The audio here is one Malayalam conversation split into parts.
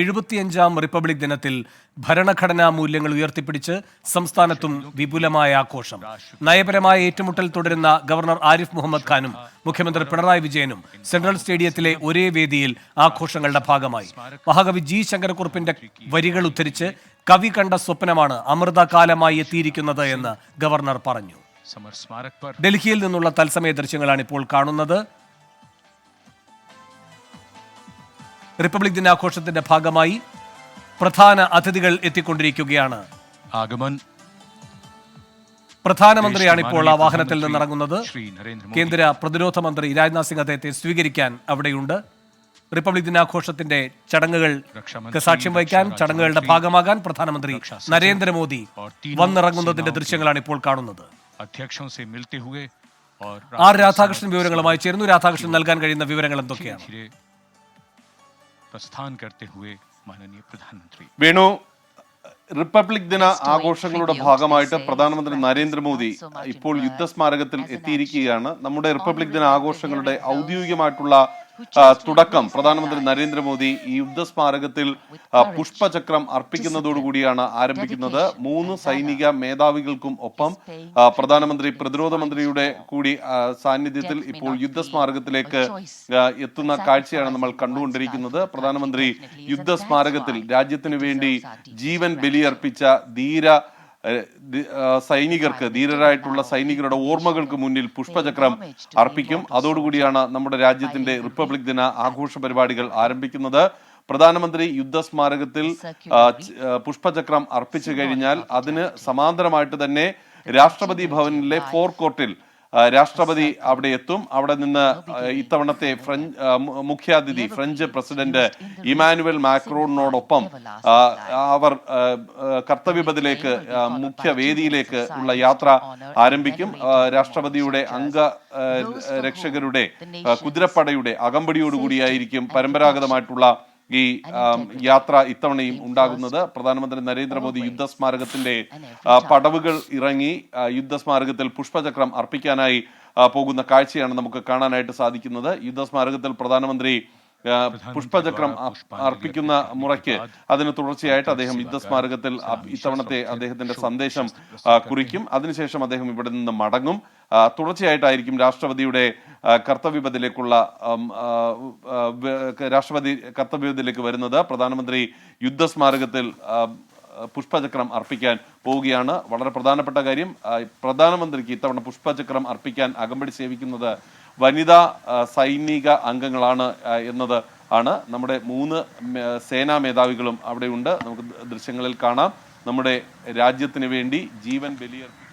എഴുപത്തിയഞ്ചാം റിപ്പബ്ലിക് ദിനത്തിൽ ഭരണഘടനാ മൂല്യങ്ങൾ ഉയർത്തിപ്പിടിച്ച് സംസ്ഥാനത്തും വിപുലമായ ആഘോഷം. നയപരമായ ഏറ്റുമുട്ടൽ തുടരുന്ന ഗവർണർ ആരിഫ് മുഹമ്മദ് ഖാനും മുഖ്യമന്ത്രി പിണറായി വിജയനും സെൻട്രൽ സ്റ്റേഡിയത്തിലെ ഒരേ വേദിയിൽ ആഘോഷങ്ങളുടെ ഭാഗമായി. മഹാകവി ജി ശങ്കരക്കുറുപ്പിന്റെ വരികൾ ഉദ്ധരിച്ച് കവി കണ്ട സ്വപ്നമാണ് അമൃതകാലമായി എത്തിയിരിക്കുന്നത് എന്ന് ഗവർണർ പറഞ്ഞു. ഡൽഹിയിൽ നിന്നുള്ള തത്സമയ ദൃശ്യങ്ങളാണ് ഇപ്പോൾ കാണുന്നത്. റിപ്പബ്ലിക് ദിനാഘോഷത്തിന്റെ ഭാഗമായി പ്രധാന അതിഥികൾ എത്തിക്കൊണ്ടിരിക്കുകയാണ്. ആഗമൻ. പ്രധാനമന്ത്രിയാണ് ഇപ്പോൾ ആ വാഹനത്തിൽ നിന്ന് ഇറങ്ങുന്നത് കേന്ദ്ര പ്രതിരോധ മന്ത്രി രാജ്നാഥ് സിംഗ് അദ്ദേഹത്തെ സ്വീകരിക്കാൻ അവിടെയുണ്ട്. റിപ്പബ്ലിക് ദിനാഘോഷത്തിന്റെ ചടങ്ങുകൾ സാക്ഷ്യം വഹിക്കാൻ ചടങ്ങുകളുടെ ഭാഗമാകാൻ പ്രധാനമന്ത്രി നരേന്ദ്രമോദി വന്നിറങ്ങുന്നതിന്റെ ദൃശ്യങ്ങളാണ് ഇപ്പോൾ കാണുന്നത്. ആർ രാധാകൃഷ്ണൻ വിവരങ്ങളുമായി ചേരുന്നു. രാധാകൃഷ്ണൻ നൽകാൻ കഴിയുന്ന വിവരങ്ങൾ എന്തൊക്കെയാണ്? പ്രസ്ഥാൻ മാനനീയ പ്രധാനമന്ത്രി വേണു റിപ്പബ്ലിക് ദിന ആഘോഷങ്ങളുടെ ഭാഗമായിട്ട് പ്രധാനമന്ത്രി നരേന്ദ്രമോദി ഇപ്പോൾ യുദ്ധസ്മാരകത്തിൽ എത്തിയിരിക്കുകയാണ്. നമ്മുടെ റിപ്പബ്ലിക് ദിന ആഘോഷങ്ങളുടെ ഔദ്യോഗികമായിട്ടുള്ള തുടക്കം. പ്രധാനമന്ത്രി നരേന്ദ്രമോദി ഈ യുദ്ധസ്മാരകത്തിൽ പുഷ്പചക്രം അർപ്പിക്കുന്നതോടുകൂടിയാണ് ആരംഭിക്കുന്നത്. മൂന്ന് സൈനിക മേധാവികൾക്കും ഒപ്പം പ്രധാനമന്ത്രി പ്രതിരോധ മന്ത്രിയുടെ കൂടി സാന്നിധ്യത്തിൽ ഇപ്പോൾ യുദ്ധസ്മാരകത്തിലേക്ക് എത്തുന്ന കാഴ്ചയാണ് നമ്മൾ കണ്ടുകൊണ്ടിരിക്കുന്നത്. പ്രധാനമന്ത്രി യുദ്ധസ്മാരകത്തിൽ രാജ്യത്തിനു വേണ്ടി ജീവൻ ബലിയർപ്പിച്ച ധീര സൈനികർക്ക് ധീരരായിട്ടുള്ള സൈനികരുടെ ഓർമ്മകൾക്ക് മുന്നിൽ പുഷ്പചക്രം അർപ്പിക്കും. അതോടുകൂടിയാണ് നമ്മുടെ രാജ്യത്തിന്റെ റിപ്പബ്ലിക് ദിന ആഘോഷ പരിപാടികൾ ആരംഭിക്കുന്നത്. പ്രധാനമന്ത്രി യുദ്ധസ്മാരകത്തിൽ പുഷ്പചക്രം അർപ്പിച്ചു കഴിഞ്ഞാൽ അതിന് സമാന്തരമായിട്ട് തന്നെ രാഷ്ട്രപതി ഭവനിലെ ഫോർ കോർട്ടിൽ രാഷ്ട്രപതി അവിടെ എത്തും. അവിടെ നിന്ന് ഇത്തവണത്തെ ഫ്രഞ്ച് മുഖ്യാതിഥി ഫ്രഞ്ച് പ്രസിഡന്റ് ഇമാനുവൽ മാക്രോണിനോടൊപ്പം അവർ കർത്തവ്യപഥിലേക്ക് മുഖ്യ വേദിയിലേക്ക് ഉള്ള യാത്ര ആരംഭിക്കും. രാഷ്ട്രപതിയുടെ അംഗ രക്ഷകരുടെ കുതിരപ്പടയുടെ അകമ്പടിയോടുകൂടിയായിരിക്കും പരമ്പരാഗതമായിട്ടുള്ള ഈ യാത്ര ഇത്തവണയും ഉണ്ടാകുന്നത് പ്രധാനമന്ത്രി നരേന്ദ്രമോദി യുദ്ധസ്മാരകത്തിന്റെ ആ, പടവുകൾ ഇറങ്ങി യുദ്ധസ്മാരകത്തിൽ പുഷ്പചക്രം അർപ്പിക്കാനായി പോകുന്ന കാഴ്ചയാണ് നമുക്ക് കാണാനായിട്ട് സാധിക്കുന്നത്. യുദ്ധസ്മാരകത്തിൽ പ്രധാനമന്ത്രി പുഷ്പചക്രം അർപ്പിക്കുന്ന മുറയ്ക്ക് അതിന് തുടർച്ചയായിട്ട് അദ്ദേഹം യുദ്ധസ്മാരകത്തിൽ ഇത്തവണത്തെ അദ്ദേഹത്തിന്റെ സന്ദേശം കുറിക്കും. അതിനുശേഷം അദ്ദേഹം ഇവിടെ നിന്ന് മടങ്ങും. തുടർച്ചയായിട്ടായിരിക്കും രാഷ്ട്രപതിയുടെ കർത്തവ്യപതിലേക്കുള്ള കർത്തവ്യപഥിലേക്കുള്ള രാഷ്ട്രപതി കർത്തവ്യപഥിലേക്ക് വരുന്നത് പ്രധാനമന്ത്രി യുദ്ധസ്മാരകത്തിൽ പുഷ്പചക്രം അർപ്പിക്കാൻ പോവുകയാണ്. വളരെ പ്രധാനപ്പെട്ട കാര്യം പ്രധാനമന്ത്രിക്ക് ഇത്തവണ പുഷ്പചക്രം അർപ്പിക്കാൻ അകമ്പടി സേവിക്കുന്നത് വനിതാ സൈനിക അംഗങ്ങളാണ് എന്നത് ആണ്. നമ്മുടെ മൂന്ന് സേനാ മേധാവികളും അവിടെയുണ്ട്. നമുക്ക് ദൃശ്യങ്ങളിൽ കാണാം. നമ്മുടെ രാജ്യത്തിന് വേണ്ടി ജീവൻ ബലിയർപ്പിച്ചു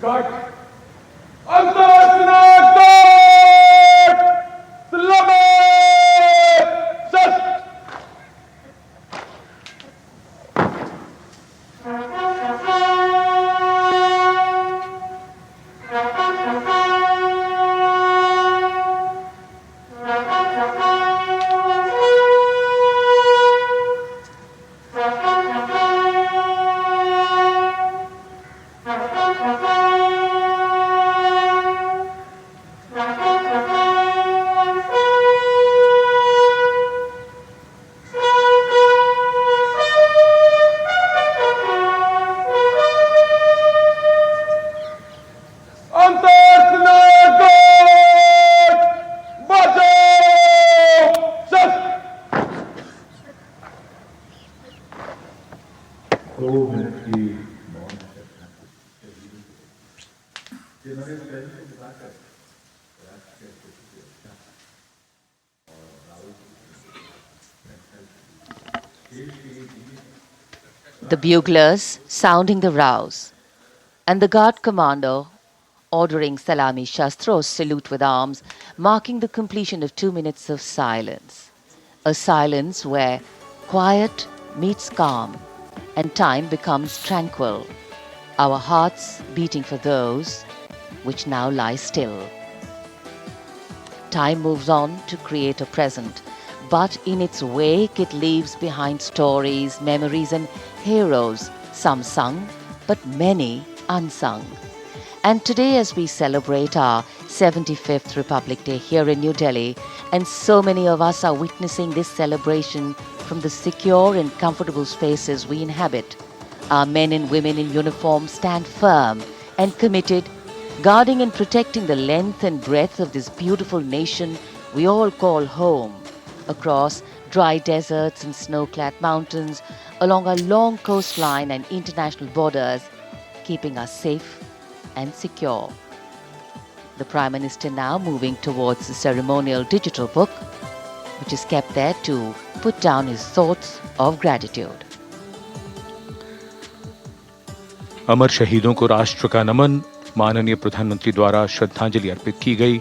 God, the buglers sounding the rouse, and the guard commander ordering Salami Shastros salute with arms, marking the completion of two minutes of silence. A silence where quiet meets calm and time becomes tranquil, our hearts beating for those which now lie still. Time moves on to create a present, but in its wake it leaves behind stories, memories, and heroes, some sung, but many unsung. And today, as we celebrate our 75th Republic Day here in New Delhi, and so many of us are witnessing this celebration from the secure and comfortable spaces we inhabit, our men and women in uniform stand firm and committed guarding and protecting the length and breadth of this beautiful nation we all call home, across dry deserts and snow clad mountains, along our long coastline and international borders, keeping us safe and secure. The Prime Minister now moving towards the ceremonial digital book, which is kept there to put down his thoughts of gratitude. अमर शहीदों को राष्ट्र का नमन माननीय प्रधानमंत्री द्वारा श्रद्धांजलि अर्पित की गई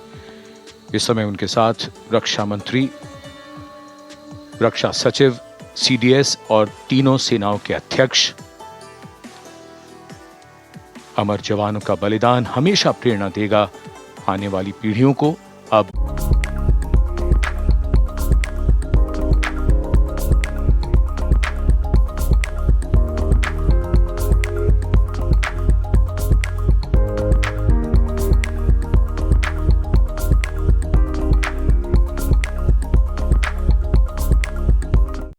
इस समय उनके साथ रक्षा मंत्री, रक्षा सचिव सीडीएस और तीनों सेनाओं के अध्यक्ष, अमर जवानों का बलिदान हमेशा प्रेरणा देगा आने वाली पीढ़ियों को अब